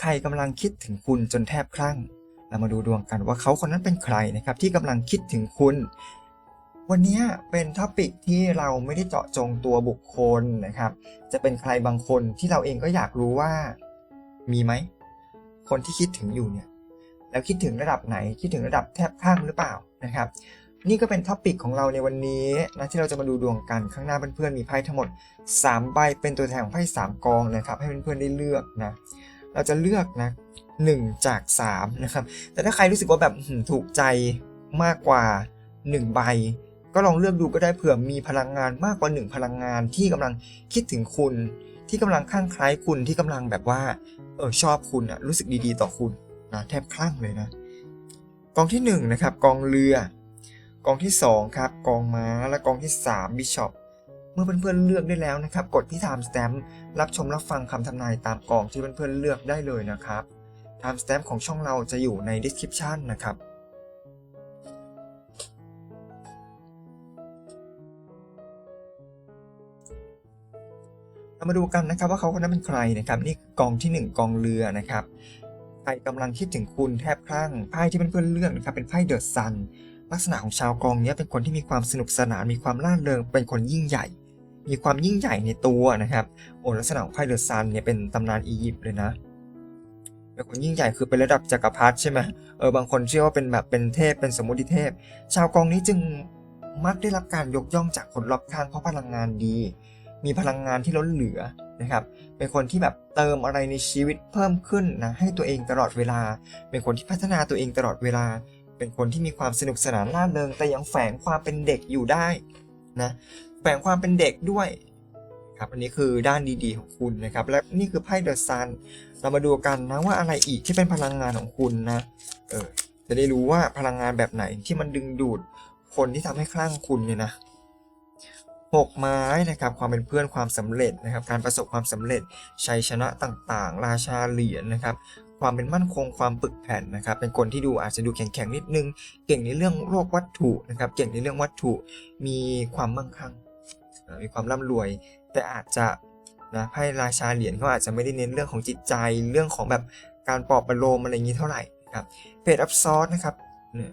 ใครกำลังคิดถึงคุณจนแทบคลั่ง เรามาดูดวงกันว่าเขาคนนั้นเป็นใครนะครับ ที่กำลังคิดถึงคุณ วันนี้เป็นท็อปิกที่เราไม่ได้เจาะจงตัวบุคคลนะครับ จะเป็นใครบางคนที่เราเองก็อยากรู้ว่า มีไหม คนที่คิดถึงอยู่เนี่ย แล้วคิดถึงระดับไหน คิดถึงระดับแทบคลั่งหรือเปล่านะครับ นี่ก็เป็นท็อปิกของเราในวันนี้นะที่เราจะมาดูดวงกันข้างหน้าเพื่อนๆมีไพ่ทั้งหมด 3 ใบเป็นตัวแทนของไพ่3กองนะครับ ให้เพื่อนๆได้เลือกนะ เราจะเลือกนะ1จาก3นะครับ แต่ถ้าใครรู้สึกว่าแบบถูกใจมากกว่า 1 ใบ ก็ลองเลือกดูก็ได้เผื่อมีพลังงานมากกว่า 1 พลังงานที่กำลังคิดถึงคุณ ที่กำลังข้างคล้ายคุณที่กำลังแบบว่าเออชอบคุณอะรู้สึกดีๆ ต่อคุณนะแทบคลั่งเลยนะ กองที่1นะครับกองเรือ กองที่ 2 ครับ กองม้าและกองที่ 3 บิชอปเมื่อเพื่อนๆเลือกได้แล้วนะครับ กดที่ time stamp รับชมรับฟังคำทำนายตามกองที่เพื่อนๆเลือกได้เลยนะครับ time stamp ของช่องเราจะอยู่ใน description นะครับามาดูกันนะครับว่าเขาคนนั้นเป็นใครนะครับ นี่กองที่ 1 กองเรือนะครับใครกำลังคิดถึงคุณแทบคลั่งไพ่ที่เพื่อนๆเลือกนะครับเป็นไพ่เดอะซัน ลักษณะของชาวกองเนี้ยเป็นคนที่มีความสนุกสนานมีความร่าเริงเป็นคนยิ่งใหญ่ มีความยิ่งใหญ่ในตัวนะครับโอ้ลักษณะของไพ่เดอะซันเนี่ยเป็นตำนานอียิปต์เลยนะเป็นคนยิ่งใหญ่คือเป็นระดับจักรพรรดิใช่ไหมเออบางคนเชื่อว่าเป็นแบบเป็นเทพเป็นสมมุติเทพ ชาวกองนี้จึงมักได้รับการยกย่องจากคนรอบข้างเพราะพลังงานดี มีพลังงานที่ล้นเหลือนะครับ เป็นคนที่แบบเติมอะไรในชีวิตเพิ่มขึ้นนะให้ตัวเองตลอดเวลา เป็นคนที่พัฒนาตัวเองตลอดเวลา เป็นคนที่มีความสนุกสนานร่าเริงแต่ยังแฝงความเป็นเด็กอยู่ได้นะแฝงความเป็นเด็กด้วยครับอันนี้คือด้านดีๆของคุณนะครับ และนี่คือไพ่เดอะซันเรามาดูกันนะว่าอะไรอีกที่เป็นพลังงานของคุณนะเออจะได้รู้ว่าพลังงานแบบไหนที่มันดึงดูดคนที่ทำให้คลั่งคุณเนี่ยนะหกไม้นะครับความเป็นเพื่อนความสำเร็จนะครับ การประสบความสำเร็จชัยชนะต่างๆ ราชาเหรียญนะครับ ความเป็นมั่นคงความปึกแผ่นนะครับ เป็นคนที่ดูอาจจะดูแข็งๆนิดนึง เก่งในเรื่องโลกวัตถุนะครับ เก่งในเรื่องวัตถุ มีความมั่งคั่ง มีความร่ำรวย แต่อาจจะนะไพ่ราชาเหรียญเขาอาจจะไม่ได้เน้นเรื่องของจิตใจเรื่องของแบบการปลอบประโลมอะไรอย่างนี้เท่าไหร่นะครับเพจอัพซอสนะครับเนี่ย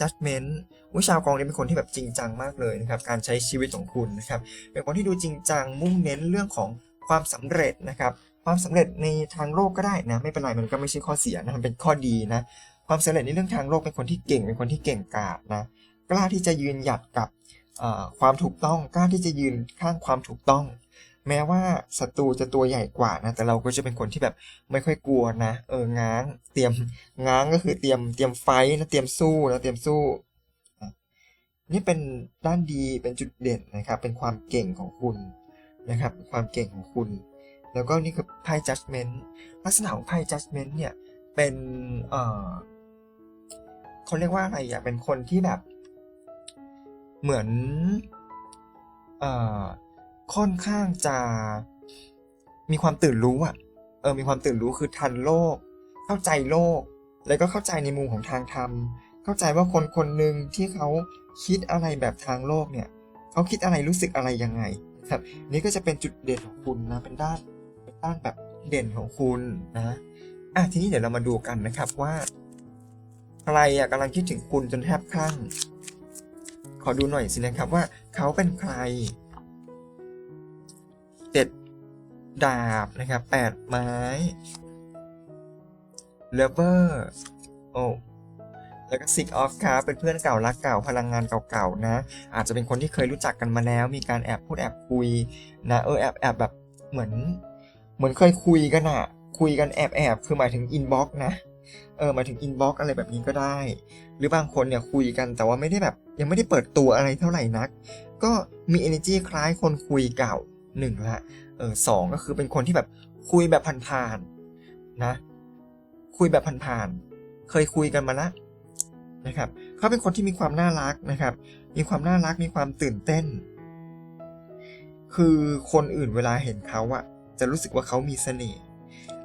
judgment วิชาวกองนี้เป็นคนที่แบบจริงจังมากเลยนะครับ การใช้ชีวิตของคุณนะครับ เป็นคนที่ดูจริงจังมุ่งเน้นเรื่องของความสำเร็จนะครับ ความสำเร็จในทางโลกก็ได้นะ ไม่เป็นไรมันก็ไม่ใช่ข้อเสียนะมันเป็นข้อดีนะ ความสำเร็จในเรื่องทางโลกเป็นคนที่เก่งเป็นคนที่เก่งกาจนะกล้าที่จะยืนหยัดกับความถูกต้องกล้าที่จะยืนข้างความถูกต้อง แม้ว่าศัตรูจะตัวใหญ่กว่านะ แต่เราก็จะเป็นคนที่แบบไม่ค่อยกลัวนะ เออง้างเตรียมง้างก็คือเตรียมเตรียมไฟนะเตรียมสู้นะเตรียมสู้นี่เป็นด้านดีเป็นจุดเด่นนะครับ เป็นความเก่งของคุณนะครับ ความเก่งของคุณ แล้วก็นี่คือไพ่ judgment ลักษณะของไพ่ judgment เนี่ย เป็น เอ่อเขาเรียกว่าอะไรอะเป็นคนที่แบบ เหมือน เอ่อ ค่อนข้างจะ มีความตื่นรู้อะ เออ มีความตื่นรู้คือทันโลก เข้าใจโลก แล้วก็เข้าใจในมุมของทางธรรม เข้าใจว่าคนคนหนึ่งที่เขาคิดอะไรแบบทางโลกเนี่ย เขาคิดอะไรรู้สึกอะไรยังไงครับนี่ก็จะเป็นจุดเด่นของคุณนะ เป็นด้าน เป็นด้านแบบเด่นของคุณนะอะทีนี้เดี๋ยวเรามาดูกันนะครับว่า ใครอะกำลังคิดถึงคุณจนแทบคลั่ง ขอดูหน่อยสินะครับว่าเขาเป็นใครเจ็ดดาบนะครับแปดไม้เลเวอร์โอ้แล้วก็ซิกออฟครับเป็นเพื่อนเก่ารักเก่าพลังงานเก่าๆนะ อาจจะเป็นคนที่เคยรู้จักกันมาแล้ว มีการแอบพูดแอบคุยนะเออแอบแอบแบบเหมือน เหมือนเคยคุยกันอะคุยกันแอบแอบคือหมายถึงอินบ็อกนะ เออหมายถึงอินบ็อกอะไรแบบนี้ก็ได้ หรือบางคนเนี่ยคุยกันแต่ว่าไม่ได้แบบ ยังไม่ได้เปิดตัวอะไรเท่าไหร่นัก ก็มี energy คล้ายคนคุยเก่าหนึ่งละ เออสองก็คือเป็นคนที่แบบคุยแบบผ่านๆนะ คุยแบบผ่านๆเคยคุยกันมาละนะครับเขาเป็นคนที่มีความน่ารักนะครับ มีความน่ารักมีความตื่นเต้น คือคนอื่นเวลาเห็นเขาอะ จะรู้สึกว่าเขามีเสน่ห์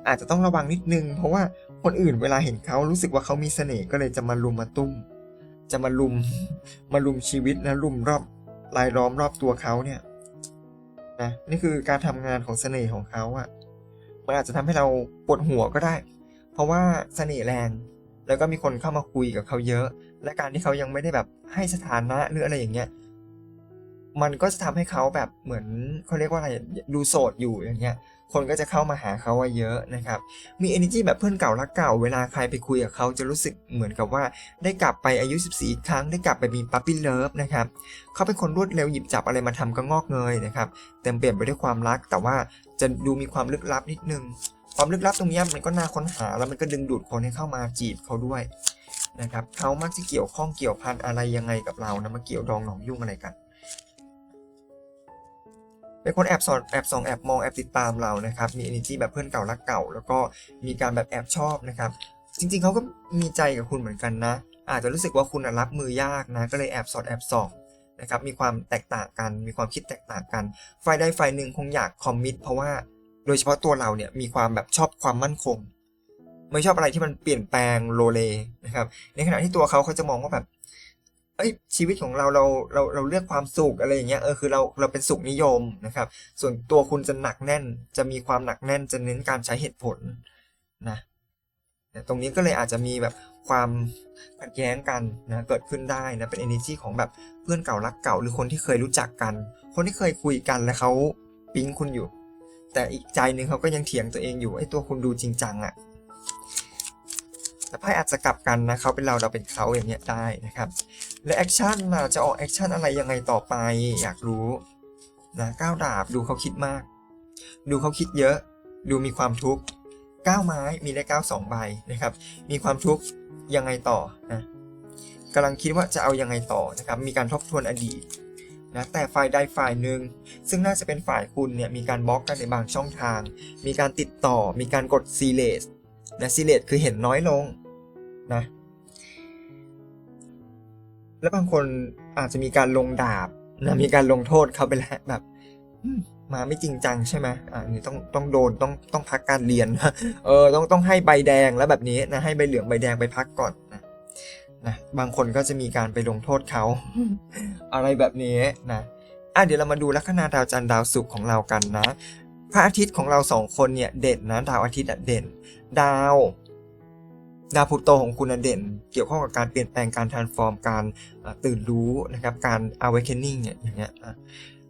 อาจจะต้องระวังนิดนึง เพราะว่าคนอื่นเวลาเห็นเขารู้สึกว่าเขามีเสน่ห์ก็เลยจะมาลุมมาตุ้ม จะมาลุม มาลุมชีวิตนะลุมรอบรายล้อมรอบตัวเขาเนี่ยนะนี่คือการทำงานของเสน่ห์ของเขาอะมันอาจจะทำให้เราปวดหัวก็ได้ เพราะว่าเสน่ห์แรง แล้วก็มีคนเข้ามาคุยกับเขาเยอะ และการที่เขายังไม่ได้แบบให้สถานะหรืออะไรอย่างเงี้ย มันก็จะทำให้เขาแบบเหมือนเขาเรียกว่าอะไรดูโสดอยู่อย่างเงี้ยคนก็จะเข้ามาหาเขาว่าเยอะนะครับ มี energy แบบเพื่อนเก่ารักเก่า เวลาใครไปคุยกับเขาจะรู้สึกเหมือนกับว่า ได้กลับไปอายุ 14 อีกครั้ง ได้กลับไปมีปั๊ปปี้เลิฟนะครับ เขาเป็นคนรวดเร็วหยิบจับอะไรมาทำก็งอกเงยนะครับ เต็มเปี่ยมไปด้วยความรัก แต่ว่าจะดูมีความลึกลับนิดนึง ความลึกลับตรงเนี้ยมันก็น่าค้นหา แล้วมันก็ดึงดูดคนให้เข้ามาจีบเขาด้วยนะครับ เขามักจะเกี่ยวข้องเกี่ยวพันอะไรยังไงกับเรานะ มาเกี่ยวดองหนองยุ่งอะไรกัน เป็นคนแอบสอดแอบส่องแอบมองแอบติดตามเรานะครับ มี energy แบบเพื่อนเก่ารักเก่า แล้วก็มีการแบบแอบชอบนะครับ จริงๆเขาก็มีใจกับคุณเหมือนกันนะ อาจจะรู้สึกว่าคุณรับมือยากนะ ก็เลยแอบสอดแอบส่องนะครับ มีความแตกต่างกัน มีความคิดแตกต่างกันฝ่ายใดฝ่ายหนึ่งคงอยากคอมมิตเพราะว่าโดยเฉพาะตัวเราเนี่ยมีความแบบชอบความมั่นคง ไม่ชอบอะไรที่มันเปลี่ยนแปลงโลเลนะครับ ในขณะที่ตัวเขาเขาจะมองว่าแบบ เอ้ยชีวิตของเราเราเราเราเลือกความสุขอะไรอย่างเงี้ยเออคือเราเราเป็นสุขนิยมนะครับ ส่วนตัวคุณจะหนักแน่น จะมีความหนักแน่นจะเน้นการใช้เหตุผลนะแต่ตรงนี้ก็เลยอาจจะมีแบบความขัดแย้งกันนะเกิดขึ้นได้นะเป็น energy ของแบบเพื่อนเก่ารักเก่าหรือคนที่เคยรู้จักกัน คนที่เคยคุยกันแล้วเขาปิ๊งคุณอยู่ แต่อีกใจหนึ่งเขาก็ยังเถียงตัวเองอยู่ไอ้ตัวคุณดูจริงจังอะแต่ไพ่อาจจะกลับกันนะเขาเป็นเราเราเป็นเขาอย่างเงี้ยได้นะครับ และแอคชั่นล่ะจะออกแอคชั่นอะไรยังไงต่อไป อยากรู้นะก้าวดาบดูเขาคิดมาก ดูเขาคิดเยอะ ดูมีความทุกข์ก้าวไม้มีได้ก้าวสองใบนะครับ มีความทุกข์ยังไงต่อนะกำลังคิดว่าจะเอายังไงต่อนะครับ มีการทบทวนอดีตนะแต่ฝ่ายใดฝ่ายหนึ่ง ซึ่งน่าจะเป็นฝ่ายคุณเนี่ยมีการบล็อกกันในบางช่องทาง มีการติดต่อ มีการกดซีเลสนะซีเลสคือเห็นน้อยลงนะ แล้วบางคนอาจจะมีการลงดาบนะมีการลงโทษเขาไปแล้วแบบอืมมาไม่จริงจังใช่ไหมอ่านี่ต้องต้องโดนต้องต้องพักการเรียนเออต้องต้องให้ใบแดงแล้วแบบนี้นะให้ใบเหลืองใบแดงไปพักก่อนนะนะบางคนก็จะมีการไปลงโทษเขา อะไรแบบนี้นะอะเดี๋ยวเรามาดูลัคนาดาวจันทร์ดาวศุกร์ของเรากันนะ พระอาทิตย์ของเราสองคนเนี่ยเด่นนะดาวอาทิตย์อะเด่น ดาว ดาวพลูโตของคุณเด่น เกี่ยวข้องกับการเปลี่ยนแปลงการ transform การตื่นรู้นะครับการ awakening เนี่ยอย่างเงี้ยอะ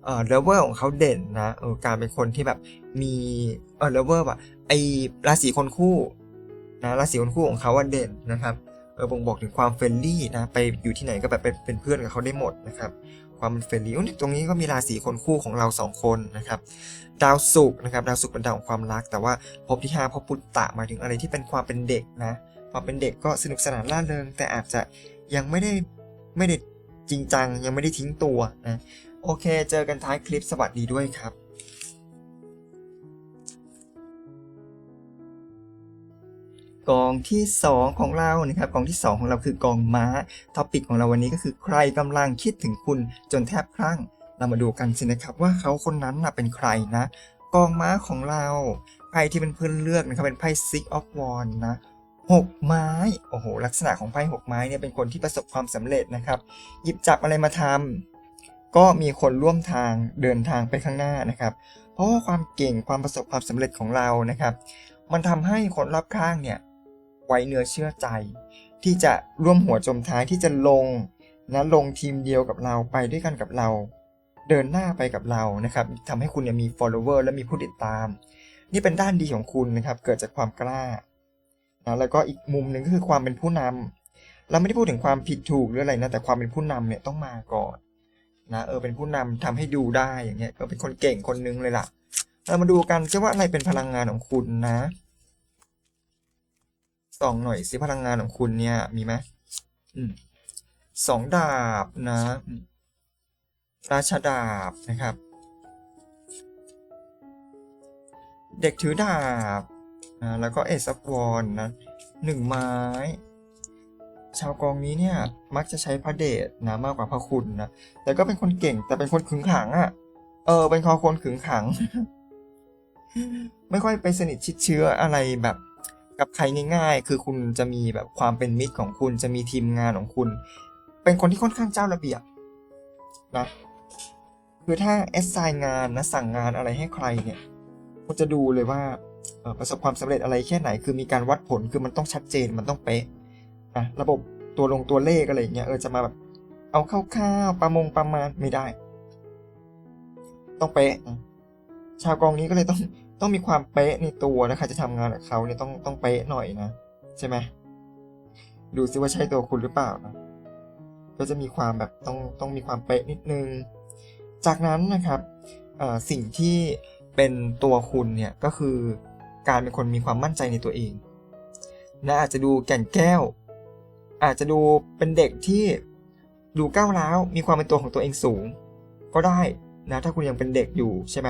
เออ lover ของเขาเด่นนะเออการเป็นคนที่แบบมีเออ lover อะไอราศีคนคู่นะราศีคนคู่ของเขาว่าเด่นนะครับเออบ่งบอกถึงความเฟรนลี่นะไปอยู่ที่ไหนก็แบบเป็นเป็นเพื่อนกับเขาได้หมดนะครับความเฟรนลี่ตรงนี้ก็มีราศีคนคู่ของเราสองคนนะครับดาวศุกร์นะครับดาวศุกร์เป็นดาวของความรัก แต่ว่าภพที่ห้าภพปุตตะหมายถึงอะไรที่เป็นความเป็นเด็กนะ วามเป็นเด็กก็สนุกสนานร่าเริง แต่อาจจะยังไม่ได้ไม่ได้จริงจัง ยังไม่ได้ทิ้งตัวนะโอเค เจอกันท้ายคลิปสวัสดีด้วยครับกองที่ 2 ของเรานะครับกองที่ 2 ของเราคือกองม้าท็อปิกของเราวันนี้ก็คือใครกำลังคิดถึงคุณจนแทบคลั่ง เรามาดูกันสินะครับว่าเขาคนนั้นนะเป็นใครนะ กองม้าของเราไพ่ที่เป็นเพื่อนเลือกนะครับเป็นไพ่ Six of Wands นะ หกไม้ โอ้โห ลักษณะของไพ่หกไม้เนี่ยเป็นคนที่ประสบความสำเร็จนะครับ หยิบจับอะไรมาทำก็มีคนร่วมทางเดินทางไปข้างหน้านะครับ เพราะว่าความเก่งความประสบความสำเร็จของเรานะครับ มันทำให้คนรอบข้างเนี่ยไว้เนื้อเชื่อใจ ที่จะร่วมหัวจมท้ายที่จะลงนะลงทีมเดียวกับเราไปด้วยกันกับเรา เดินหน้าไปกับเรานะครับทำให้คุณเนี่ยมี follower และมีผู้ติดตาม นี่เป็นด้านดีของคุณนะครับ เกิดจากความกล้า นะแล้วก็อีกมุมหนึ่งก็คือความเป็นผู้นำเราไม่ได้พูดถึงความผิดถูกหรืออะไรนะแต่ความเป็นผู้นำเนี่ยต้องมาก่อนนะเออเป็นผู้นำทำให้ดูได้อย่างเงี้ยก็เป็นคนเก่งคนนึงเลยล่ะเรามาดูกันซิว่าอะไรเป็นพลังงานของคุณนะส่องหน่อยสิพลังงานของคุณเนี่ยมีไหมอืมสองดาบนะ ราชดาบนะครับ เด็กถือดาบ นะแล้วก็เอซับวอนนะหนึ่งไม้ ชาวกองนี้เนี่ยมักจะใช้พระเดชนะมากกว่าพระคุณนะแต่ก็เป็นคนเก่งแต่เป็นคนขึงขังอะ่ะ เออ เป็นคอคนขึงขัง ไม่ค่อยไปสนิทชิดเชื้ออะไรแบบกับใครง่ายๆ คือคุณจะมีแบบความเป็นมิตรของคุณจะมีทีมงานของคุณ เป็นคนที่ค่อนข้างเจ้าระเบียบนะคือถ้า assign งานนะสั่งงานอะไรให้ใครเนี่ยคุณจะดูเลยว่า ประสบความสำเร็จอะไรแค่ไหน คือมีการวัดผลคือมันต้องชัดเจนมันต้องเป๊ะนะระบบตัวลงตัวเลขอะไรอย่างเงี้ยเออจะมาแบบเอาคร่าวๆประมงประมาณไม่ได้ ต้องเป๊ะชาวกองนี้ก็เลยต้องต้องมีความเป๊ะในตัวนะใครจะทำงานกับเขาเนี่ยต้องต้องเป๊ะหน่อยนะใช่ไหมดูซิว่าใช่ตัวคุณหรือเปล่านะก็จะมีความแบบต้องต้องมีความเป๊ะนิดนึง จากนั้นนะครับสิ่งที่เป็นตัวคุณเนี่ยก็คือ การเป็นคนมีความมั่นใจในตัวเองนะอาจจะดูแก่นแก้ว อาจจะดูเป็นเด็กที่ดูก้าวร้าวมีความเป็นตัวของตัวเองสูง ก็ได้นะถ้าคุณยังเป็นเด็กอยู่ใช่ไหม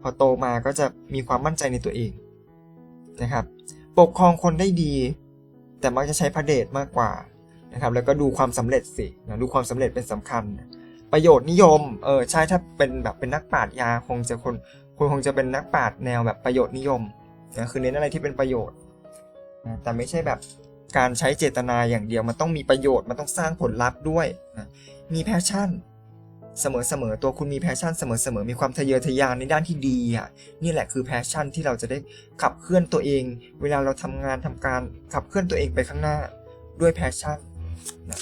พอโตมาก็จะมีความมั่นใจในตัวเองนะครับ ปกครองคนได้ดี แต่มักจะใช้พระเดชมากกว่านะครับ แล้วก็ดูความสำเร็จสินะดูความสำเร็จเป็นสำคัญ ประโยชน์นิยมเออใช่ถ้าเป็นแบบเป็นนักปราชญ์ยาคงจะคนคุณคงจะเป็นนักปราชญ์แนวแบบประโยชน์นิยม นะคือเน้นอะไรที่เป็นประโยชน์นะแต่ไม่ใช่แบบการใช้เจตนาอย่างเดียวมันต้องมีประโยชน์มันต้องสร้างผลลัพธ์ด้วยนะมีแพชชั่นเสมอๆตัวคุณมีแพชชั่นเสมอๆมีความทะเยอทะยานในด้านที่ดีอะนี่แหละคือแพชชั่นที่เราจะได้ขับเคลื่อนตัวเอง เวลาเราทำงานทำการขับเคลื่อนตัวเองไปข้างหน้าด้วยแพชชั่นนะ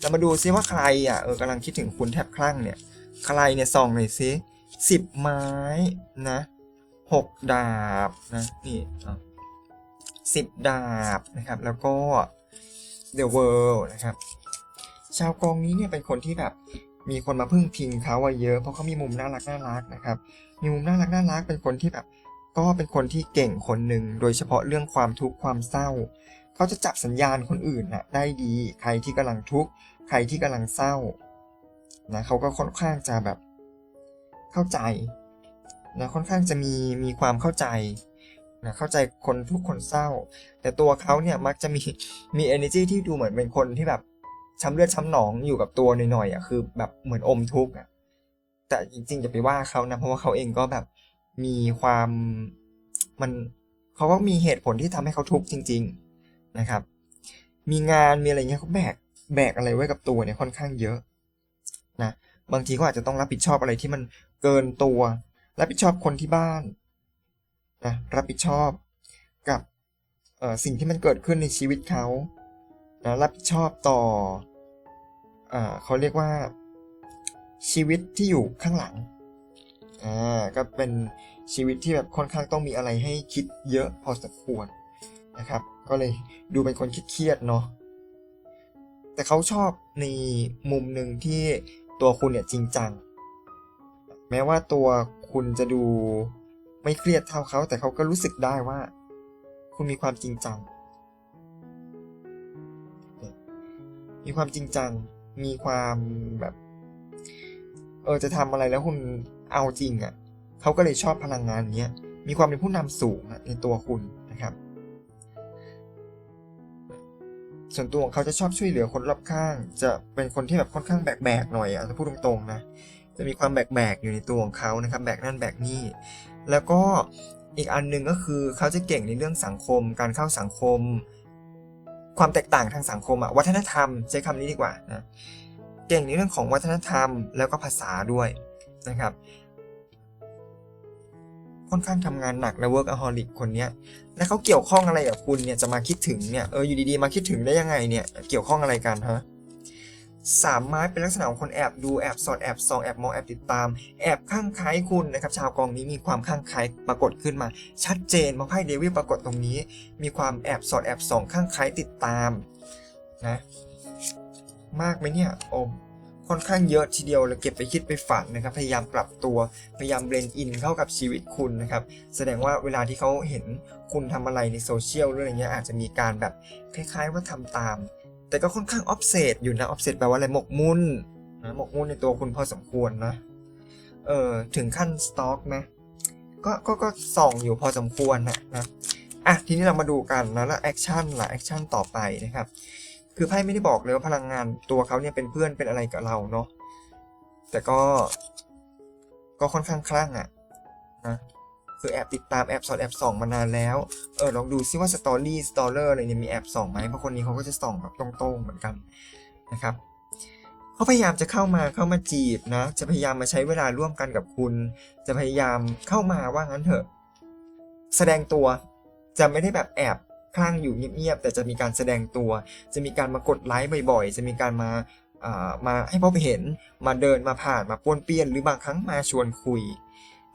เรามาดูซิว่าใครอะเออกำลังคิดถึงคุณแทบคลั่งเนี่ยใครเนี่ยส่องหน่อยซิสิบไม้นะ หกดาบนะนี่สิบดาบนะครับ แล้วก็ The World นะครับ ชาวกองนี้เนี่ยเป็นคนที่แบบมีคนมาพึ่งพิงเขาอะเยอะเพราะเขามีมุมน่ารักน่ารักนะครับ มีมุมน่ารักน่ารักเป็นคนที่แบบ ก็เป็นคนที่เก่งคนหนึ่งโดยเฉพาะเรื่องความทุกข์ความเศร้า เขาจะจับสัญญาณคนอื่นนะได้ดี ใครที่กำลังทุกข์ใครที่กำลังเศร้านะเขาก็ค่อนข้างจะแบบ เข้าใจ นะค่อนข้างจะมีมีความเข้าใจนะเข้าใจคนทุกคนเศร้า แต่ตัวเขาเนี่ยมักจะมีมี energy ที่ดูเหมือนเป็นคนที่แบบช้ำเลือดช้ำหนองอยู่กับตัวหน่อยๆอะคือแบบเหมือนอมทุกข์อะแต่จริงๆอย่าไปว่าเขานะเพราะว่าเขาเองก็แบบมีความมันเขาก็มีเหตุผลที่ทำให้เขาทุกข์จริง ๆนะครับ มีงานมีอะไรเงี้ยเขาแบกแบกอะไรไว้กับตัวเนี่ยค่อนข้างเยอะนะบางทีก็อาจจะต้องรับผิดชอบอะไรที่มันเกินตัว รับผิดชอบคนที่บ้านนะรับผิดชอบกับสิ่งที่มันเกิดขึ้นในชีวิตเขานะรับผิดชอบต่อเอเขาเรียกว่าชีวิตที่อยู่ข้างหลังอ่าก็เป็นชีวิตที่แบบค่อนข้างต้องมีอะไรให้คิดเยอะพอสมควรนะครับ ก็เลยดูเป็นคนเครียดเนาะแต่เขาชอบในมุมหนึ่งที่ตัวคุณเนี่ยจริงจัง แม้ว่าตัว คุณจะดูไม่เครียดเท่าเขา แต่เขาก็รู้สึกได้ว่า คุณมีความจริงจัง มีความจริงจัง มีความแบบ เออจะทำอะไรแล้วคุณเอาจริงอะ่ะเขาก็เลยชอบพลังงานเนี้ย มีความเป็นผู้นำสูงอะในตัวคุณนะครับ ส่วนตัวของเขาจะชอบช่วยเหลือคนรอบข้าง จะเป็นคนที่แบบค่อนข้างแบกๆหน่อยอะจะพูดตรงๆนะ จะมีความแบกๆอยู่ในตัวของเขานะครับแบกนั่นแบกนี่ แล้วก็อีกอันหนึ่งก็คือเขาจะเก่งในเรื่องสังคม การเข้าสังคม ความแตกต่างทางสังคมอะวัฒนธรรมใช้คำนี้ดีกว่านะเก่งในเรื่องของวัฒนธรรมแล้วก็ภาษาด้วยนะครับค่อนข้างทำงานหนักและ workaholic คนเนี้ย แล้วเขาเกี่ยวข้องอะไรกับคุณเนี่ย จะมาคิดถึงเนี่ย เออ อยู่ดีๆ มาคิดถึงได้ยังไงเนี่ย เกี่ยวข้องอะไรกันฮะ สามไม้เป็นลักษณะของคนแอบดูแอบสอดแอบส่องแอบมองแอบติดตาม แอบข้างคล้ายคุณนะครับชาวกองนี้มีความข้างคล้ายปรากฏขึ้นมา ชัดเจนมาไพ่เดวิลปรากฏตรงนี้ มีความแอบสอดแอบส่องข้างคล้ายติดตามนะมากไหมเนี่ยอมค่อนข้างเยอะทีเดียวเลยเก็บไปคิดไปฝันนะครับ พยายามปรับตัว พยายามเบลนอินเข้ากับชีวิตคุณนะครับ แสดงว่าเวลาที่เขาเห็นคุณทำอะไรในโซเชียลหรืออะไรเงี้ยอาจจะมีการแบบคล้าย ๆ ว่าทำตาม แต่ก็ค่อนข้างออฟเซตอยู่นะออฟเซตแปลว่าอะไรหมกมุ่นนะหมกมุ่นในตัวคุณพอสมควรนะ เออถึงขั้นสต็อกไหมก็ก็ก็ส่องอยู่พอสมควรนะนะอะทีนี้เรามาดูกันนะแล้วแอคชั่นล่ะแอคชั่นต่อไปนะครับ คือไพ่ไม่ได้บอกเลยว่าพลังงานตัวเขาเนี่ยเป็นเพื่อนเป็นอะไรกับเราเนาะแต่ก็ ก็ค่อนข้างคลั่งอะ่ะนะ คือแอบติดตามแอบสอดแอบส่องมานานแล้ว เออลองดูซิว่าสตอรี่สตอเลอร์อะไรเนี่ยมีแอบส่องไหมเพราะคนนี้เขาก็จะส่องแบบตรงๆเหมือนกันนะครับเขาพยายามจะเข้ามาเข้ามาจีบนะ จะพยายามมาใช้เวลาร่วมกันกับคุณ จะพยายามเข้ามาว่างั้นเถอะ แสดงตัวจะไม่ได้แบบแอบคลั่งอยู่เงียบๆแต่จะมีการแสดงตัว จะมีการมากดไลค์บ่อยๆ จะมีการมาามาให้พบเห็นมาเดินมาผ่านมาป้วนเปี้ยนหรือบางครั้งมาชวนคุย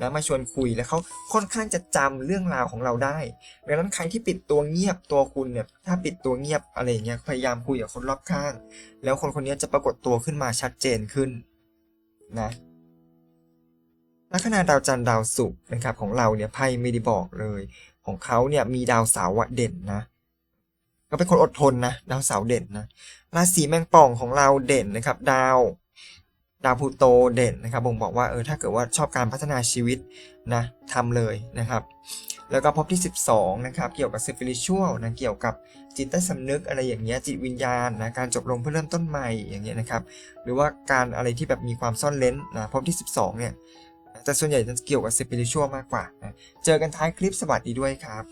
นะมาชวนคุยแล้วเขาค่อนข้างจะจำเรื่องราวของเราได้ดังนั้นใครที่ปิดตัวเงียบตัวคุณเนี่ยถ้าปิดตัวเงียบอะไรเงี้ยพยายามคุยกับคนรอบข้าง แล้วคนคนนี้จะปรากฏตัวขึ้นมาชัดเจนขึ้นนะลัคนาดาวจันทร์ดาวศุกร์นะครับของเราเนี่ยไพ่ไม่ได้บอกเลย ของเขาเนี่ยมีดาวเสาร์เด่นนะก็เป็นคนอดทนนะดาวเสาร์เด่นนะราศีแมงป่องของเราเด่นนะครับ ดาว ดาวพลูโตเด่นนะครับบ่งบอกว่าเออถ้าเกิดว่าชอบการพัฒนาชีวิตนะทำเลยนะครับ แล้วก็พบที่ 12นะครับเกี่ยวกับ spiritual นะเกี่ยวกับจิตใต้สำนึกอะไรอย่างเงี้ยจิตวิญญาณนะการจบลงเพื่อเริ่มต้นใหม่อย่างเงี้ยนะครับ หรือว่าการอะไรที่แบบมีความซ่อนเลนนะพบที่ 12เนี่ยแต่ส่วนใหญ่จะเกี่ยวกับ spiritual มากกว่านะเจอกันท้ายคลิปสวัสดีด้วยครับ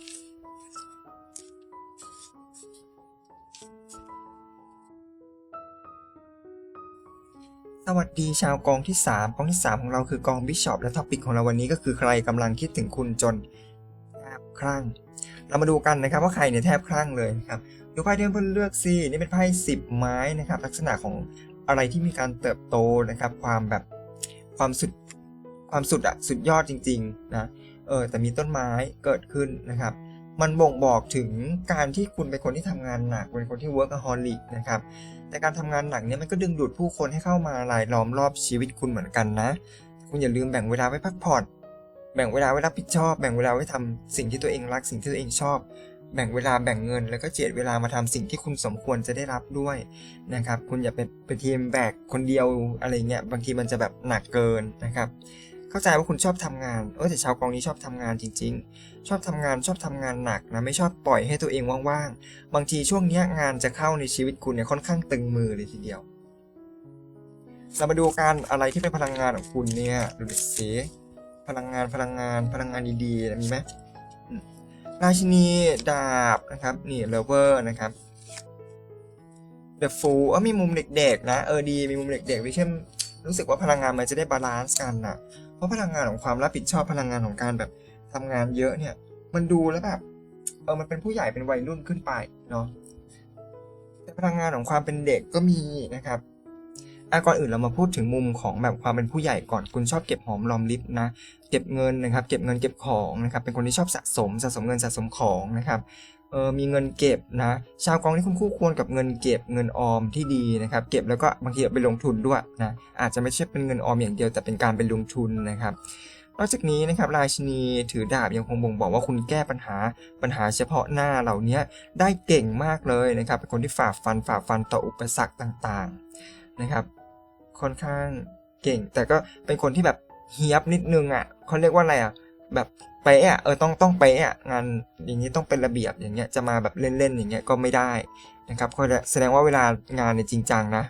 สวัสดีชาวกองที่ 3 กองที่ 3 ของเราคือกองบิชอปและท็อปิกของเราวันนี้ก็คือใครกำลังคิดถึงคุณจนแทบคลั่ง เรามาดูกันนะครับว่าใครเนี่ยแทบคลั่งเลยนะครับดูไพ่ที่เพื่อนเลือกสินี่เป็นไพ่สิบไม้นะครับ ลักษณะของอะไรที่มีการเติบโตนะครับ ความแบบความสุดความสุดอะสุดยอดจริงๆนะเออแต่มีต้นไม้เกิดขึ้นนะครับ มันบ่งบอกถึงการที่คุณเป็นคนที่ทำงานหนักเป็นคนที่ workaholic นะครับ แต่การทำงานหนักเนี่ยมันก็ดึงดูดผู้คนให้เข้ามารายล้อมรอบชีวิตคุณเหมือนกันนะ คุณอย่าลืมแบ่งเวลาไว้พักผ่อน แบ่งเวลาไว้รับผิดชอบ แบ่งเวลาไว้ทำสิ่งที่ตัวเองรัก สิ่งที่ตัวเองชอบ แบ่งเวลาแบ่งเงิน แล้วก็เจียดเวลามาทำสิ่งที่คุณสมควรจะได้รับด้วยนะครับ คุณอย่าเป็นเป็นทีมแบกคนเดียวอะไรเงี้ย บางทีมันจะแบบหนักเกินนะครับ เข้าใจว่าคุณชอบทำงานเออแต่ชาวกองนี้ชอบทำงานจริง ๆ ชอบทำงานชอบทำงานหนักนะไม่ชอบปล่อยให้ตัวเองว่างๆ บางทีช่วงนี้งานจะเข้าในชีวิตคุณเนี่ยค่อนข้างตึงมือเลยทีเดียว เรามาดูการอะไรที่เป็นพลังงานของคุณเนี่ยดูดิสิพลังงานพลังงานพลังงานดีๆมีไหมราชินีดาบนะครับนี่เลเวอร์นะครับ The Fool เออมีมุมเด็กๆนะเออดีมีมุมเด็กๆวิเช่นรู้สึกว่าพลังงานมันจะได้บาลานซ์กันนะ เพราะพลังงานของความรับผิดชอบพลังงานของการแบบทำงานเยอะเนี่ย มันดูแล้วแบบเออมันเป็นผู้ใหญ่เป็นวัยรุ่นขึ้นไปเนาะแต่พลังงานของความเป็นเด็กก็มีนะครับอะก่อนอื่นเรามาพูดถึงมุมของแบบความเป็นผู้ใหญ่ก่อนคุณชอบเก็บหอมรอมริบนะเก็บเงินนะครับ เก็บเงินเก็บของนะครับ เป็นคนที่ชอบสะสมสะสมเงินสะสมของนะครับ เออมีเงินเก็บนะชาวกองที่คุณคู่ควรกับเงินเก็บเงินออมที่ดีนะครับ เก็บแล้วก็บางทีไปลงทุนด้วยนะอาจจะไม่ใช่เป็นเงินออมอย่างเดียวแต่เป็นการไปลงทุนนะครับนอกจากนี้นะครับราชินีถือดาบยังคงบ่งบอกว่าคุณแก้ปัญหาปัญหาเฉพาะหน้าเหล่านี้ได้เก่งมากเลยนะครับ เป็นคนที่ฝ่าฟันฝ่าฟันต่ออุปสรรคต่างๆนะครับ ค่อนข้างเก่ง แต่ก็เป็นคนที่แบบเฮียบนิดนึงอะเขาเรียกว่าอะไรอะ แบบเป๊ะอะเออต้องต้องเป๊ะอะงานอย่างนี้ต้องเป็นระเบียบอย่างเงี้ยจะมาแบบเล่นๆอย่างเงี้ยก็ไม่ได้นะครับก็แสดงว่าเวลางานเนี่ยจริงจังนะ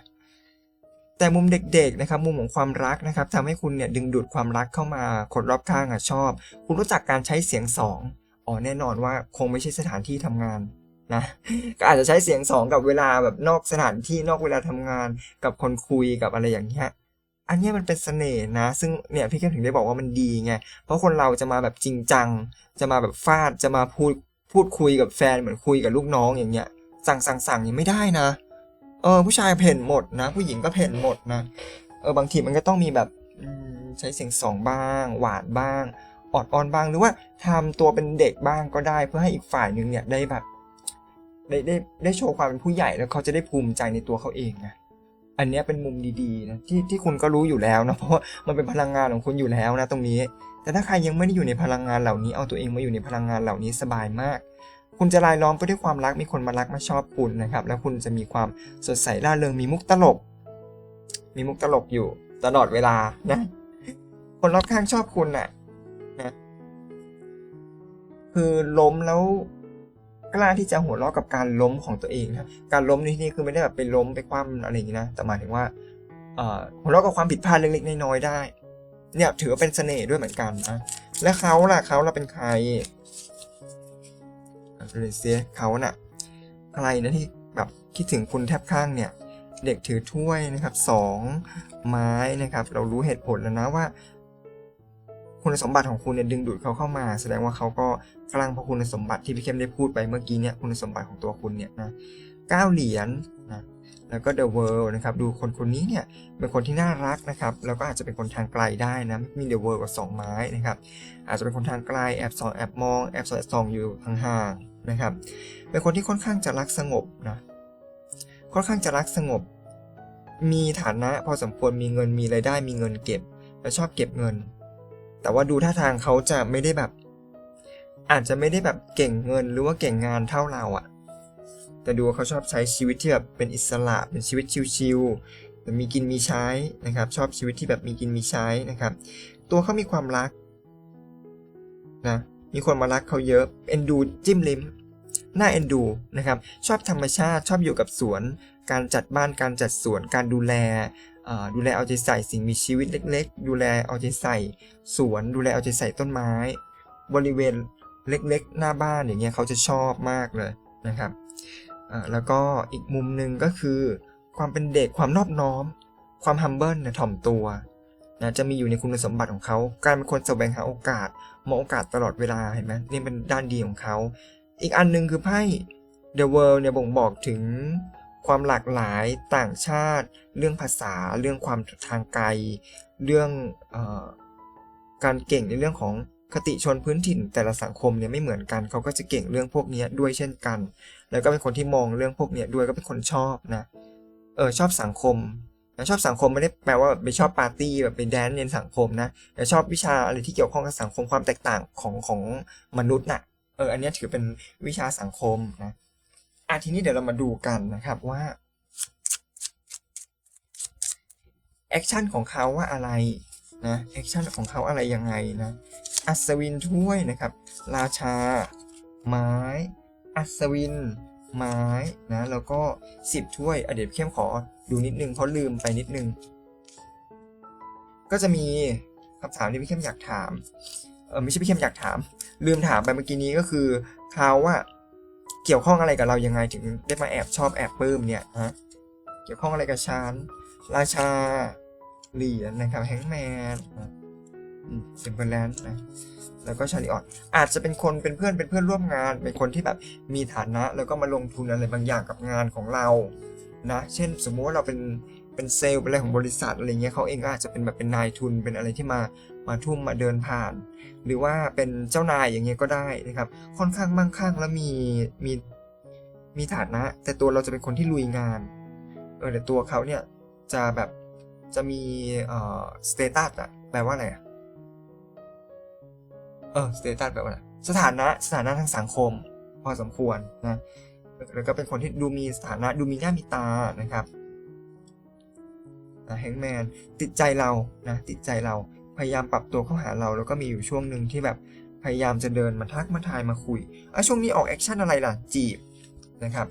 แต่มุมเด็กๆนะครับมุมของความรักนะครับทำให้คุณเนี่ยดึงดูดความรักเข้ามาคนรอบข้างอะชอบ คุณรู้จักการใช้เสียงสองอ๋อแน่นอนว่าคงไม่ใช่สถานที่ทำงานนะก็อาจจะใช้เสียงสองกับเวลาแบบนอกสถานที่นอกเวลาทำงาน กับคนคุยกับอะไรอย่างเงี้ย อันเนี้ยมันเป็นเสน่ห์นะ ซึ่งเนี่ยพี่แก็ถึงได้บอกว่ามันดีไง เพราะคนเราจะมาแบบจริงจัง จะมาแบบฟาด จะมาพูดพูดคุยกับแฟนเหมือนคุยกับลูกน้องอย่างเงี้ย สั่งสั่งสั่งยังไม่ได้นะ เออผู้ชายเพ่นหมดนะ ผู้หญิงก็เพ่นหมดนะ เออบางทีมันก็ต้องมีแบบใช้เสียงสองบ้าง หวานบ้าง ออดออนบ้าง หรือว่าทำตัวเป็นเด็กบ้างก็ได้ เพื่อให้อีกฝ่ายหนึ่งเนี่ยได้แบบ ได้ได้ได้โชว์ความเป็นผู้ใหญ่แล้วเขาจะได้ภูมิใจในตัวเขาเองนะ อันนี้เป็นมุมดีๆนะที่ที่คุณก็รู้อยู่แล้วนะเพราะว่ามันเป็นพลังงานของคุณอยู่แล้วนะตรงนี้ แต่ถ้าใครยังไม่ได้อยู่ในพลังงานเหล่านี้เอาตัวเองมาอยู่ในพลังงานเหล่านี้สบายมาก คุณจะรายล้อมไปด้วยความรักมีคนมารักมาชอบคุณนะครับ แล้วคุณจะมีความสดใสร่าเริงมีมุกตลก มีมุกตลกอยู่ตลอดเวลานะ คนรอบข้างชอบคุณน่ะนะคือล้มแล้ว กล้าที่จะหัวเราะกับการล้มของตัวเองนะการล้มในที่นี้คือไม่ได้แบบไปล้มไปคว่ำอะไรอย่างนี้นะแต่หมายถึงว่าหัวเราะกับความผิดพลาดเล็กๆน้อยๆได้ เนี่ยถือว่าเป็นเสน่ห์ด้วยเหมือนกันนะและเขาล่ะเขาล่ะเป็นใครเลยเสียเขาน่ะใครนะที่แบบคิดถึงคุณแทบข้างเนี่ย เด็กถือถ้วยนะครับสองไม้นะครับ เรารู้เหตุผลแล้วนะว่า คุณสมบัติของคุณเนี่ยดึงดูดเขาเข้ามา แสดงว่าเขาก็กำลังพอคุณสมบัติที่พี่เข้มได้พูดไปเมื่อกี้เนี่ยคุณสมบัติของตัวคุณเนี่ยนะเก้าเหรียญนะแล้วก็ The World นะครับ ดูคนคนนี้เนี่ย เป็นคนที่น่ารักนะครับ แล้วก็อาจจะเป็นคนทางไกลได้นะ มี The World กับสองไม้นะครับ อาจจะเป็นคนทางไกล แอบส่องแอบมอง แอบสองแอบส่องอยู่ห่างๆนะครับ เป็นคนที่ค่อนข้างจะรักสงบนะ ค่อนข้างจะรักสงบ มีฐานะพอสมควร มีเงิน มีรายได้ มีเงินเก็บ และชอบเก็บเงิน แต่ว่าดูท่าทางเขาจะไม่ได้แบบ อาจจะไม่ได้แบบเก่งเงินหรือว่าเก่งงานเท่าเราอะแต่ดูเขาชอบใช้ชีวิตที่แบบเป็นอิสระเป็นชีวิตชิลๆแต่มีกินมีใช้นะครับ ชอบชีวิตที่แบบมีกินมีใช้นะครับ ตัวเขามีความรักนะมีคนมารักเขาเยอะเอ็นดูจิ้มลิ้มน่าเอ็นดูนะครับ ชอบธรรมชาติชอบอยู่กับสวน การจัดบ้านการจัดสวนการดูแล ดูแลเอาใจใส่สิ่งมีชีวิตเล็ก ๆ ดูแลเอาใจใส่ สวนดูแลเอาใจใส่ต้นไม้ บริเวณเล็กๆ หน้าบ้านอย่างเงี้ยเขาจะชอบมากเลยนะครับแล้วก็อีกมุมหนึ่งก็คือ ความเป็นเด็กความนอบน้อม ความ humble นะถ่อมตัวนะจะมีอยู่ในคุณสมบัติของเขา การเป็นคนแสวงหาโอกาสมองโอกาสตลอดเวลาเห็นไหมนี่เป็นด้านดีของเขา อีกอันหนึงคือไพ่ The World เนี่ยบ่งบอกถึง ความหลากหลายต่างชาติ เรื่องภาษา เรื่องความทางไกล เรื่องอการเก่งในเรื่องของคติชนพื้นถิ่นแต่ละสังคมเนี่ยไม่เหมือนกัน เขาก็จะเก่งเรื่องพวกนี้ด้วยเช่นกัน แล้วก็เป็นคนที่มองเรื่องพวกนี้ด้วยก็เป็นคนชอบนะ เออชอบสังคมนะชอบสังคมไม่ได้แปลว่าแบบไปชอบปาร์ตี้แบบไปแดนเรียนสังคมนะแต่ชอบวิชาอะไรที่เกี่ยวข้องกับสังคมความแตกต่างของของมนุษย์น่ะ เอออันนี้ถือเป็นวิชาสังคมนะ อะทีนี้เดี๋ยวเรามาดูกันนะครับว่าแอคชั่นของเขาว่าอะไรนะแอคชั่นของเขาอะไรยังไงนะอัศวินถ้วยนะครับ ราชา ไม้ อัศวิน ไม้นะแล้วก็สิบถ้วยอเดี๋ยวเข้มขอดูนิดนึงเพราะลืมไปนิดนึง ก็จะมีคำถามที่พี่เข้มอยากถามเออไม่ใช่พี่เข้มอยากถาม ลืมถามไปเมื่อกี้นี้ก็คือเขาว่า เกี่ยวข้องอะไรกับเรายังไงถึงได้มาแอบชอบแอบปลื้มเนี่ยฮะเกี่ยวข้องอะไรกับฉันราชาเหรียญนะครับแฮงแมนเซมเบอร์แลนด์นะแล้วก็ชาลิออตอาจจะเป็นคนเป็นเพื่อนเป็นเพื่อนร่วมงาน เป็นคนที่แบบมีฐานะ แล้วก็มาลงทุนอะไรบางอย่างกับงานของเรานะเช่นสมมุติว่าเราเป็นเป็นเซลล์เป็นอะไรของบริษัทอะไรเงี้ยเขาเองก็อาจจะเป็นแบบเป็นนายทุนเป็นอะไรที่มา มาทุ่มมาเดินผ่าน หรือว่าเป็นเจ้านายอย่างเงี้ยก็ได้นะครับ ค่อนข้างมั่งคั่งแล้วมีมีมีฐานะ แต่ตัวเราจะเป็นคนที่ลุยงานเออแต่ตัวเขาเนี่ยจะแบบจะมีเอ่อสเตตัสอะแปลว่าอะไรอะเออสเตตัสแปลว่าอะไรสถานะสถานะทางสังคม พอสมควรนะแล้วก็เป็นคนที่ดูมีสถานะดูมีหน้ามีตานะครับแฮงแมนติดใจเรานะติดใจเรา พยายามปรับตัวเข้าหาเราแล้วก็มีอยู่ช่วงหนึ่งที่แบบพยายามจะเดินมาทักมาทายมาคุยอะช่วงนี้ออกแอคชั่นอะไรล่ะจีบนะครับ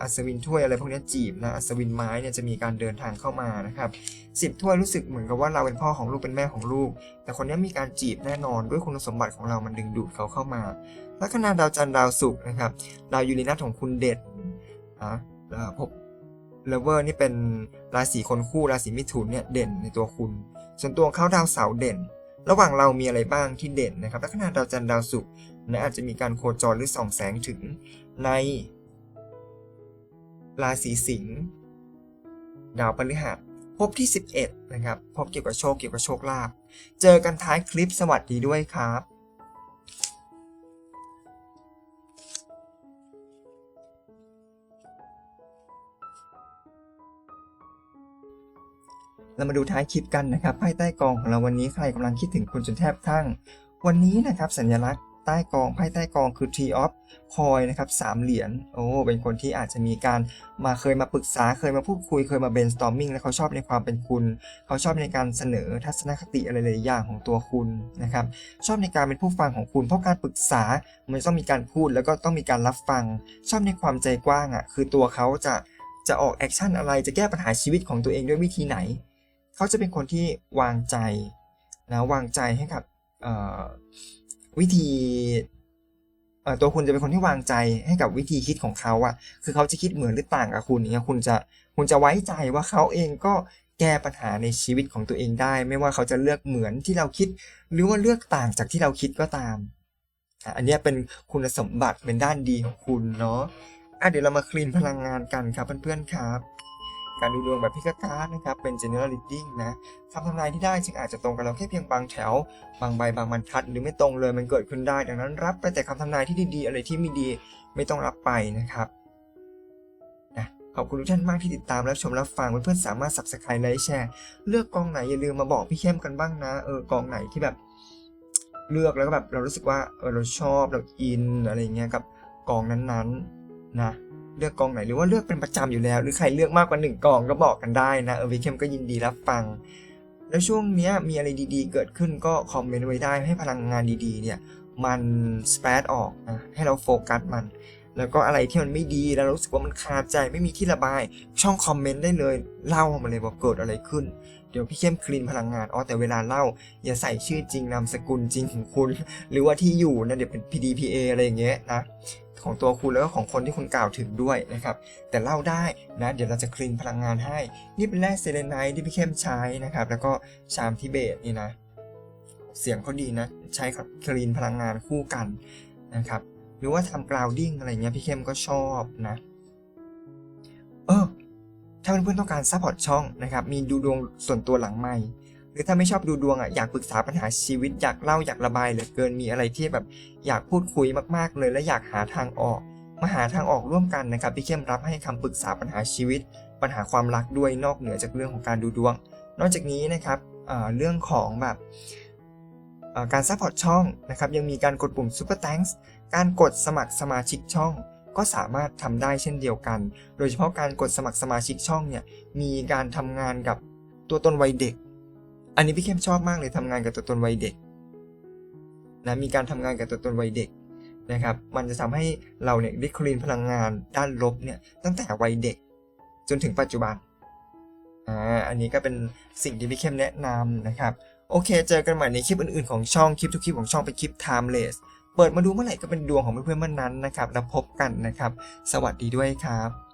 อัศวินถ้วยอะไรพวกนี้จีบนะอัศวินไม้เนี่ยจะมีการเดินทางเข้ามานะครับสิบถ้วยรู้สึกเหมือนกับว่าเราเป็นพ่อของลูกเป็นแม่ของลูก แต่คนนี้มีการจีบแน่นอนด้วยคุณสมบัติของเรามันดึงดูดเขาเข้ามาลัคนาดาวจันทร์ดาวศุกร์นะครับดาวยูเรนัสของคุณเด็ดอะแล้วพบเลเวอร์นี่เป็นราศีคนคู่ราศีมิถุนเนี่ยเด่นในตัวคุณ ส่วนตัวเขาดาวเสาร์เด่น ระหว่างเรามีอะไรบ้างที่เด่นนะครับลัคนาดาวจันทร์ดาวศุกร์นะอาจจะมีการโคจรหรือส่องแสงถึงในราศีสิงห์ดาวพฤหัสพบที่ 11 นะครับ พบเกี่ยวกับโชคเกี่ยวกับโชคลาภเจอกันท้ายคลิปสวัสดีด้วยครับ เรามาดูท้ายคลิปกันนะครับไพ่ใต้กองของเราวันนี้ใครกำลังคิดถึงคุณจนแทบคลั่งวันนี้นะครับสัญลักษณ์ใต้กองไพ่ใต้กองคือ Tree of Coin นะครับสามเหรียญโอ้เป็นคนที่อาจจะมีการมาเคยมาปรึกษาเคยมาพูดคุยเคยมา brainstorming แล้วเขาชอบในความเป็นคุณ เขาชอบในการเสนอทัศนคติอะไรหลายอย่างของตัวคุณนะครับชอบในการเป็นผู้ฟังของคุณ เพราะการปรึกษามันต้องมีการพูดแล้วก็ต้องมีการรับฟัง ชอบในความใจกว้างอะคือตัวเขาจะจะออกแอคชั่นอะไรจะแก้ปัญหาชีวิตของตัวเองด้วยวิธีไหน เขาจะเป็นคนที่วางใจนะวางใจให้กับวิธีตัวคุณจะเป็นคนที่วางใจให้กับวิธีคิดของเขาอะคือเขาจะคิดเหมือนหรือต่างกับคุณเนี่ยคุณจะคุณจะไว้ใจว่าเขาเองก็แก้ปัญหาในชีวิตของตัวเองได้ ไม่ว่าเขาจะเลือกเหมือนที่เราคิด หรือว่าเลือกต่างจากที่เราคิดก็ตาม อันนี้เป็นคุณสมบัติเป็นด้านดีของคุณเนาะอะเดี๋ยวเรามาคลีนพลังงานกันครับเพื่อนๆครับ การดูดวงแบบพิกการนะครับ เป็น general reading นะคำทำนายที่ได้จึงอาจจะตรงกับเราแค่เพียงบางแถว บางใบบางบรรทัด หรือไม่ตรงเลยมันเกิดขึ้นได้ ดังนั้นรับไปแต่คำทำนายที่ดีๆ อะไรที่ไม่ดีไม่ต้องรับไปนะครับนะขอบคุณทุกท่านมากที่ติดตามรับชมรับฟังเพื่อนๆสามารถ subscribe ไลค์แชร์เลือกกองไหนอย่าลืมมาบอกพี่เข้มกันบ้างนะเออกองไหนที่แบบเลือกแล้วก็แบบเรารู้สึกว่าเออเราชอบเราอินอะไรเงี้ยกับกองนั้นๆ นะเลือกกองไหนหรือว่าเลือกเป็นประจำอยู่แล้ว หรือใครเลือกมากกว่าหนึ่งกองก็บอกกันได้นะเออพี่เข้มก็ยินดีรับฟัง แล้วช่วงนี้มีอะไรดีๆ เกิดขึ้นก็คอมเมนต์ไว้ได้ให้พลังงานดีๆเนี่ยมันสเปซออกนะให้เราโฟกัสมัน แล้วก็อะไรที่มันไม่ดีแล้วรารู้สึกว่ามันคาใจไม่มีที่ระบาย ช่องคอมเมนต์ได้เลยเล่ามาเลยว่าเกิดอะไรขึ้นเดี๋ยวพี่เข้มคลีนพลังงานอ๋อแต่เวลาเล่า อย่าใส่ชื่อจริงนามสกุลจริงของคุณ หรือว่าที่อยู่นะเดี๋ยวเป็น PDPA อะไรอย่างเงี้ยนะ ของตัวคุณแล้วก็ของคนที่คุณกล่าวถึงด้วยนะครับ แต่เล่าได้นะเดี๋ยวเราจะคลีนพลังงานให้ นี่เป็นแร่เซเลนไนท์ที่พี่เข้มใช้นะครับ แล้วก็ชามทิเบตนี่นะ เสียงเขาดีนะ ใช้กับคลีนพลังงานคู่กันนะครับ หรือว่าทำกราวดิ้งอะไรเงี้ยพี่เข้มก็ชอบนะ เออถ้าเพื่อนๆต้องการซัพพอร์ตช่องนะครับ มีดูดวงส่วนตัวหลังใหม่ หรือถ้าไม่ชอบดูดวงอะอยากปรึกษาปัญหาชีวิตอยากเล่าอยากระบายเหลือเกินมีอะไรที่แบบอยากพูดคุยมากๆเลย และอยากหาทางออกมาหาทางออกร่วมกันนะครับพี่เข้มรับให้คำปรึกษาปัญหาชีวิต ปัญหาความรักด้วยนอกเหนือจากเรื่องของการดูดวง นอกจากนี้นะครับเรื่องของแบบการซัพพอร์ตช่องนะครับยังมีการกดปุ่ม Super Thanks การกดสมัครสมาชิกช่องก็สามารถทำได้เช่นเดียวกัน โดยเฉพาะการกดสมัครสมาชิกช่องเนี่ยมีการทำงานกับตัวตนวัยเด็ก อันนี้พี่เข้มชอบมากเลยทำงานกับตัวตนวัยเด็กนะมีการทำงานกับตัวตนวัยเด็กนะครับ มันจะทำให้เราเนี่ยได้คลีนพลังงานด้านลบเนี่ยตั้งแต่วัยเด็ก จนถึงปัจจุบันอ่าอันนี้ก็เป็นสิ่งที่พี่เข้มแนะนำนะครับโอเค เจอกันใหม่ในคลิปอื่นๆของช่องคลิปทุกคลิปของช่องเป็นคลิป timeless เปิดมาดูเมื่อไหร่ก็เป็นดวงของเพื่อนๆเมื่อนั้นนะครับ แล้วพบกันนะครับ สวัสดีด้วยครับ